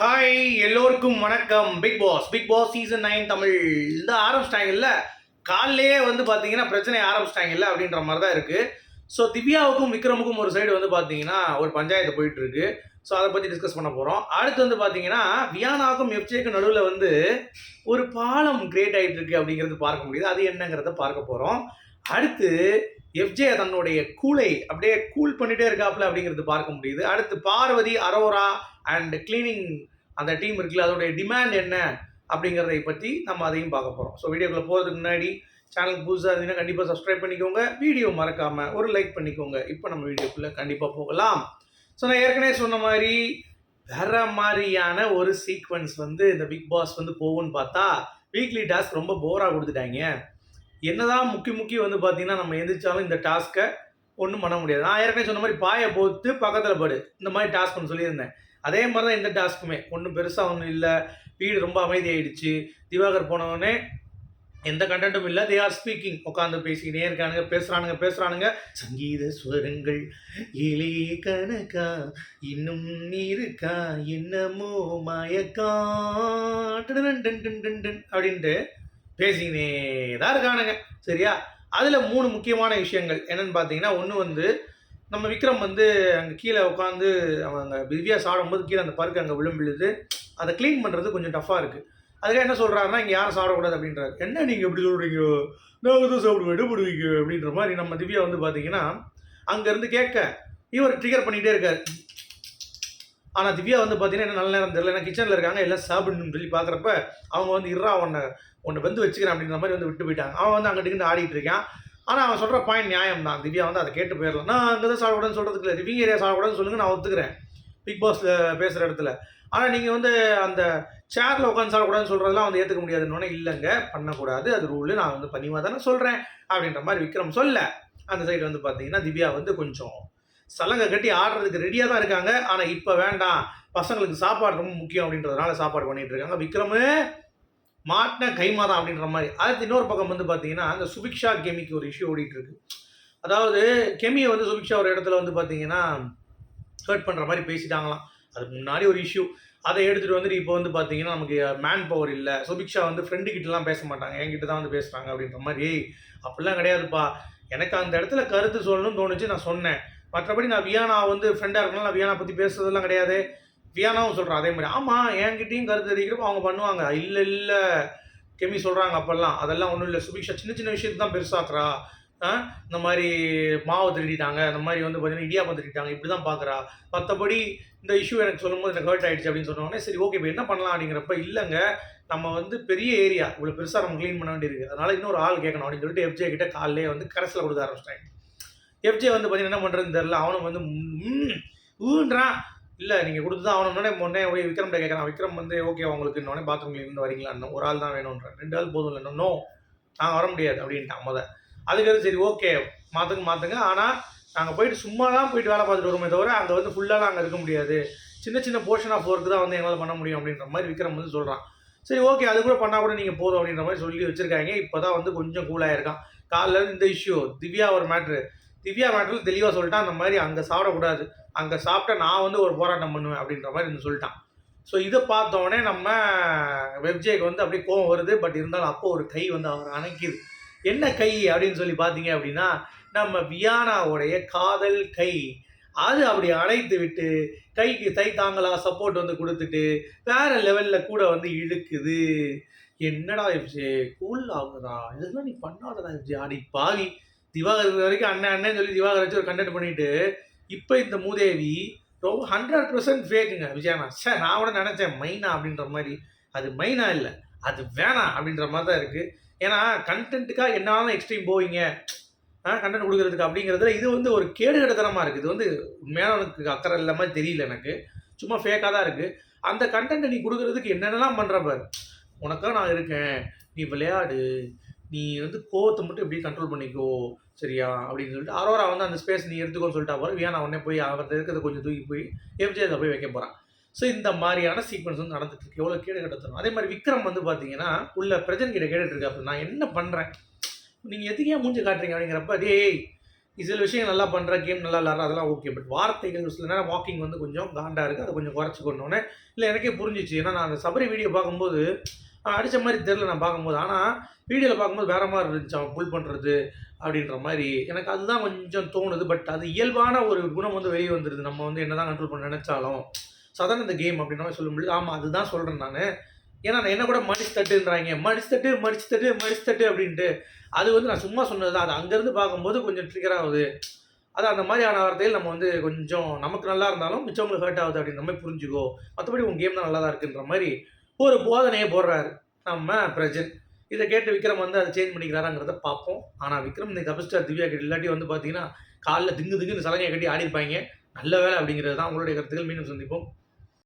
Hi எல்லோருக்கும் வணக்கம். Big boss big boss season nine Tamil இந்த ஆரம்பிச்சிட்டாங்கல்ல. காலையிலேயே வந்து பார்த்தீங்கன்னா பிரச்சனை ஆரம்பிச்சிட்டாங்கல்ல அப்படின்ற மாதிரி தான் இருக்குது ஸோ திவ்யாவுக்கும் விக்ரமுக்கும் ஒரு சைடு வந்து பார்த்தீங்கன்னா ஒரு பஞ்சாயத்து போயிட்டு இருக்கு ஸோ அதை பற்றி டிஸ்கஸ் பண்ண போகிறோம் அடுத்து வந்து பார்த்தீங்கன்னா வியானாவுக்கும் எஃப்ஜேக்கும் நடுவில் வந்து ஒரு பாலம் கிரியேட் ஆகிட்டு இருக்கு அப்படிங்கிறது பார்க்க முடியுது. அது என்னங்கிறத பார்க்க போகிறோம் அடுத்து எஃப்ஜே தன்னுடைய கூலை அப்படியே கூல் பண்ணிட்டே இருக்காப்ல அப்படிங்கிறது பார்க்க முடியுது. அடுத்து பார்வதி அரோரா அண்ட் கிளீனிங் அந்த டீம் இருக்குல்ல அதோடைய டிமாண்ட் என்ன அப்படிங்கிறதை பற்றி நம்ம அதையும் பார்க்க போகிறோம் ஸோ வீடியோக்குள்ள போகிறதுக்கு முன்னாடி சேனலுக்கு புதுசாக இருந்தீங்கன்னா கண்டிப்பாக சப்ஸ்கிரைப் பண்ணிக்கோங்க. வீடியோ மறக்காமல் ஒரு லைக் பண்ணிக்கோங்க. இப்போ நம்ம வீடியோக்குள்ளே கண்டிப்பாக போகலாம். ஸோ நான் ஏற்கனவே சொன்ன மாதிரி வேற மாதிரியான ஒரு சீக்வன்ஸ் வந்து இந்த பிக் பாஸ் வந்து போகும்னு பார்த்தா வீக்லி டாஸ்க் ரொம்ப போராக கொடுத்துட்டாங்க. என்னதான் முக்கி முக்கி வந்து பார்த்தீங்கன்னா நம்ம எந்திரிச்சாலும் இந்த டாஸ்க்கை ஒன்றும் பண்ண முடியாது. நான் ஏற்கனவே சொன்ன மாதிரி பாயை போத்து பக்கத்தில் படு. இந்த மாதிரி டாஸ்க் ஒன்று சொல்லியிருந்தேன். அதே மாதிரி தான் இந்த டாஸ்க்குமே ஒன்றும் பெருசாக ஒன்றும் இல்லை. வீடு ரொம்ப அமைதியாயிடுச்சு. திவாகர் போனவொடனே எந்த கண்டென்ட்டும் இல்லை. தே ஆர் ஸ்பீக்கிங் உட்காந்து பேசிக்கிட்டே இருக்கானுங்க. பேசுகிறானுங்க பேசுகிறானுங்க சங்கீத ஸ்வரங்கள் இலே கணக்கா இன்னும் இருக்கா என்னமோ மயக்கா. அப்படின்ட்டு பேசிக்கினே தான் இருக்கானுங்க. சரியா? அதில் மூணு முக்கியமான விஷயங்கள். என்னன்னு பார்த்தீங்கன்னா ஒன்று வந்து நம்ம விக்ரம் வந்து அங்கே கீழே உட்காந்து அவன் அங்கே திவ்யா சாடும்போது கீழே அந்த பருக்கு அங்கே விழும் விழுது அதை க்ளீன் பண்ணுறது கொஞ்சம் டஃப்பாக இருக்குது அதுக்காக என்ன சொல்கிறாருன்னா இங்கே யாரும் சாப்பிடக்கூடாது அப்படின்றாரு. என்ன நீங்கள் எப்படி சொல்கிறீங்க நான் வந்து சாப்பிடுவேன் எடுபடுவீங்க அப்படின்ற மாதிரி நம்ம திவ்யா வந்து பார்த்தீங்கன்னா அங்கேருந்து கேட்க இவர் ட்ரிகர் பண்ணிகிட்டே இருக்கார். ஆனால் திவ்யா வந்து பார்த்தீங்கன்னா என்ன நல்ல நேரம் தெரியல. ஏன்னா கிச்சனில் இருக்காங்க எல்லாம் சாப்பிடணும்னு சொல்லி பார்க்குறப்ப அவங்க வந்து இறா உன்னை உன்னை வந்து வச்சுக்கிறேன் அப்படின்ற மாதிரி வந்து விட்டு போயிட்டாங்க. அவன் வந்து அங்கிட்டு இங்கிட்டு ஆடிட்டு இருக்கான். ஆனால் அவன் சொல்கிற பாயிண்ட் நியாயம் தான் திவ்யா வந்து அதை கேட்டு போயிடலாம். நான் அங்கே தான் சாப்பிடக்கூடாதுன்னு சொல்கிறதுக்கு இல்லை. ரிவிங் ஏரியா சாப்பிடக்கூடாதுன்னு சொல்லுங்க நான் ஒத்துக்கிறேன். பிக் பாஸில் பேசுகிற இடத்துல. ஆனால் நீங்கள் வந்து அந்த சேரில் உட்காந்து சாப்பிடக்கூடாதுன்னு சொல்கிறதெல்லாம் வந்து ஏற்றுக்க முடியாதுன்னு இல்லைங்க. பண்ணக்கூடாது. அது ரூலு நான் வந்து பணிவாக தானே சொல்கிறேன் அப்படின்ற மாதிரி விக்ரம் சொல்ல. அந்த சைடு வந்து பார்த்தீங்கன்னா திவ்யா வந்து கொஞ்சம் சலங்கை கட்டி ஆடுறதுக்கு ரெடியாக தான் இருக்காங்க. ஆனால் இப்போ வேண்டாம். பசங்களுக்கு சாப்பாடு ரொம்ப முக்கியம் அப்படின்றதுனால சாப்பாடு பண்ணிகிட்டு இருக்காங்க. விக்ரமு மாட்டின கைமாதான் அப்படின்ற மாதிரி. அடுத்து இன்னொரு பக்கம் வந்து பார்த்தீங்கன்னா அந்த சுபிக்ஷா கெமிக்கு ஒரு இஷ்யூ ஓடிட்டு இருக்கு. அதாவது கெமியை வந்து சுபிக்ஷா ஒரு இடத்துல வந்து பார்த்தீங்கன்னா ஹர்ட் பண்ணுற மாதிரி பேசிட்டாங்களாம். அதுக்கு முன்னாடி ஒரு இஷ்யூ அதை எடுத்துகிட்டு வந்துட்டு இப்போ வந்து பார்த்தீங்கன்னா நமக்கு மேன் பவர் இல்லை. சுபிக்ஷா வந்து ஃப்ரெண்டு கிட்டலாம் பேச மாட்டாங்க. என்கிட்ட தான் வந்து பேசுகிறாங்க அப்படின்ற மாதிரி. ஏய் அப்படிலாம் கிடையாதுப்பா. எனக்கு அந்த இடத்துல கருத்து சொல்லணும்னு தோணுச்சு நான் சொன்னேன். மற்றபடி நான் வியானா வந்து ஃப்ரெண்டாக இருக்கனால நான் வியானா பற்றி பேசுறதெல்லாம் கிடையாது. வியானாவும் சொல்கிறான் அதே மாதிரி ஆமாம் என்கிட்டயும் கருத்து தெரிவிக்கிறப்ப அவங்க பண்ணுவாங்க. இல்லை இல்லை கெமி சொல்கிறாங்க அப்போல்லாம். அதெல்லாம் ஒன்றும் இல்லை. சுபிக்ஷா சின்ன சின்ன விஷயத்துக்கு தான் பெருசாக்குறா. ஆ இந்த மாதிரி மாவை திருடிட்டாங்க. இந்த மாதிரி வந்து பார்த்தீங்கன்னா இடியாப்பம் திருடிட்டாங்க. இப்படி தான் பார்க்குறா மற்றபடி இந்த இஷ்யூ எனக்கு சொல்லும்போது எனக்கு ஹர்ட் ஆகிடுச்சு அப்படின்னு சொன்னோடனே சரி ஓகே இப்போ என்ன பண்ணலாம் அப்படிங்கிறப்ப இல்லைங்க. நம்ம வந்து பெரிய ஏரியா இவ்வளோ பெருசாக நம்ம க்ளீன் பண்ண வேண்டியிருக்கு. அதனால் இன்னொரு ஆள் கேட்கணும் அப்படின்னு சொல்லிட்டு எஃப்ஜே கிட்ட காலையிலே வந்து கரசில் கொடுக்க ஆரம்பிச்சிட்டாங்க. எஃப்ஜே வந்து பார்த்தீங்கன்னா என்ன பண்ணுறதுன்னு தெரில அவனும் வந்து ஊன்றான். இல்லை நீங்கள் கொடுத்து தான் அவனை முன்னே முன்னே போய் விக்ரம்கிட்ட கேட்குறான் விக்ரம் வந்து ஓகே உங்களுக்கு இன்னொன்னே பாத்ரூம்ல இருந்து வரீங்களான்னு ஒரு ஆள் தான் வேணுன்ற ரெண்டு ஆள் போதும் இல்லை. நோ நாங்கள் வர முடியாது அப்படின்ட்டான் முத. அதுக்கு சரி ஓகே மாற்றுங்க மாற்றுங்க ஆனால் நாங்கள் போயிட்டு சும்மா தான் போயிட்டு வேலை பார்த்துட்டு வருமே தவிர அங்கே வந்து ஃபுல்லாக அங்கே இருக்க முடியாது. சின்ன சின்ன போர்ஷன் ஆஃப் ஒர்க்கு தான் வந்து எங்களால் பண்ண முடியும் அப்படின்ற மாதிரி விக்ரம் வந்து சொல்கிறான் சரி ஓகே அது கூட பண்ணால் கூட நீங்கள் போதும் அப்படின்ற மாதிரி சொல்லி வச்சுருக்காங்க. இப்போ தான் வந்து கொஞ்சம் கூலாக இருக்கான் காலைல இருந்து இந்த இஷ்யூ திவ்யா ஒரு மேட்ரு திவ்யா மேட்டரில் தெளிவாக சொல்லிட்டான் அந்த மாதிரி அங்கே சாப்பிடக்கூடாது. அங்கே சாப்பிட்டா நான் வந்து ஒரு போராட்டம் பண்ணுவேன் அப்படின்ற மாதிரி வந்து சொல்லிட்டான். ஸோ இதை பார்த்தோடனே நம்ம வெப்ஜேக்கு வந்து அப்படியே கோவம் வருது. பட் இருந்தாலும் அப்போ ஒரு கை வந்து அவர் அணைக்குது. என்ன கை அப்படின்னு சொல்லி பார்த்தீங்க அப்படின்னா நம்ம வியானாவுடைய காதல் கை. அது அப்படி அணைத்து விட்டு கைக்கு தை தாங்களா சப்போர்ட் வந்து கொடுத்துட்டு வேற லெவலில் கூட வந்து இழுக்குது. என்னடா எஃப்ஜே கூல் ஆகுதா இதெல்லாம் நீ பண்ணாதடா எஃப்ஜே. அடி பாவி. திவாகர் இருக்கிற வரைக்கும் அண்ணன் அண்ணன் சொல்லி திவாகர் வச்சு ஒரு கண்டென்ட் பண்ணிட்டு இப்போ இந்த மூதேவி ரொம்ப ஹண்ட்ரட் பர்சன்ட் ஃபேக்குங்க விஜயானா சார் நான் கூட நினச்சேன் மைனா அப்படின்ற மாதிரி. அது மைனா இல்லை அது வேணாம் அப்படின்ற மாதிரி தான் இருக்குது ஏன்னா கண்டென்ட்டுக்காக என்னாலும் எக்ஸ்ட்ரீம் போவீங்க. கண்டென்ட் கொடுக்குறதுக்கு அப்படிங்கிறதுல இது வந்து ஒரு கேடு கேடுகடத்தனமாக இருக்குது இது வந்து உண்மையானவனுக்கு அக்கறை இல்லாமல் தெரியல எனக்கு. சும்மா ஃபேக்காக தான் இருக்குது அந்த கண்டென்ட்டை நீ கொடுக்குறதுக்கு என்னென்னலாம் பண்ணுற பாரு? உனக்காக நான் இருக்கேன். நீ விளையாடு. நீ வந்து கோவத்தை மட்டும் எப்படி கண்ட்ரோல் பண்ணிக்கோ சரியா? அப்படின்னு சொல்லிட்டு அரோரா வந்து அந்த ஸ்பேஸ் நீ எடுத்துக்கோன்னு சொல்லிட்டா போகிற வியானா உடனே போய் அவர் இருக்கிறத கொஞ்சம் தூக்கி போய் எஃப்ஜே போய் வைக்க போகிறான் ஸோ இந்த மாதிரியான சீக்வன்ஸ் வந்து நடந்துட்டு இருக்கு. எவ்வளோ கேடு கட்டத்தரும் அதே மாதிரி விக்ரம் வந்து பார்த்தீங்கன்னா உள்ள பிரஜன் கிட்ட கேட்டுட்டு இருக்காரு. நான் என்ன பண்ணுறேன் நீங்கள் எதுக்கே மூஞ்சி காட்டுறீங்க அப்படிங்கிறப்ப டேய் சில விஷயம் நல்லா பண்ணுற கேம் நல்லா விளாட்ற அதெல்லாம் ஓகே பட் வார்த்தைகள் சில நேரம் வாக்கிங் வந்து கொஞ்சம் காண்டாக இருக்குது அதை கொஞ்சம் குறைச்சிக்கணுன்னே இல்லை எனக்கே புரிஞ்சிச்சு. ஏன்னா நான் அந்த சபரி வீடியோ பார்க்கும்போது அடித்த மாதிரி தெரில நான் பார்க்கும்போது. ஆனால் வீடியோவில் பார்க்கும்போது வேறு மாதிரி இருந்துச்சு. அவன் புல் பண்ணுறது அப்படின்ற மாதிரி. எனக்கு அதுதான் கொஞ்சம் தோணுது. பட் அது இயல்பான ஒரு குணம் வந்து வெளியே வந்துடுது நம்ம வந்து என்ன தான் கண்ட்ரோல் பண்ண நினச்சாலும். சாதாரண இந்த கேம் அப்படின்ற மாதிரி சொல்ல முடியாது ஆமாம் அதுதான் சொல்கிறேன் நான். ஏன்னா நான் என்ன கூட மடிச்சு தட்டுன்றாங்க. மடிச்சு தட்டு மடிச்சு தட்டு மடிச்சு தட்டு அப்படின்ட்டு. அது வந்து நான் சும்மா சொன்னது தான். அது அங்கேருந்து பார்க்கும்போது கொஞ்சம் ட்ரிகர் ஆகுது. அது அந்த மாதிரியான வார்த்தையில் நம்ம வந்து கொஞ்சம் நமக்கு நல்லா இருந்தாலும் மிச்சவங்களுக்கு ஹர்ட் ஆகுது அப்படின்ற மாதிரி புரிஞ்சுக்கோ. மற்றபடி உங்கள் கேம் தான் நல்லா தான் இருக்குன்ற மாதிரி ஒரு போதனையை போடுறாரு. நம்ம பிரஜன். இதை கேட்டு விக்ரம் வந்து அதை சேஞ்ச் பண்ணிக்கிறாராங்கிறத பார்ப்போம். ஆனால் விக்ரம் இந்த கபிஸ்டர் திவ்யா கிட்ட. இல்லாட்டி வந்து பார்த்தீங்கன்னா காலில் திங்கு திங்குன்னு சலங்கையை கட்டி ஆடிருப்பாங்க. நல்ல வேலை அப்படிங்கிறது தான் உங்களுடைய கருத்துக்கள். மீண்டும் சந்திப்போம்.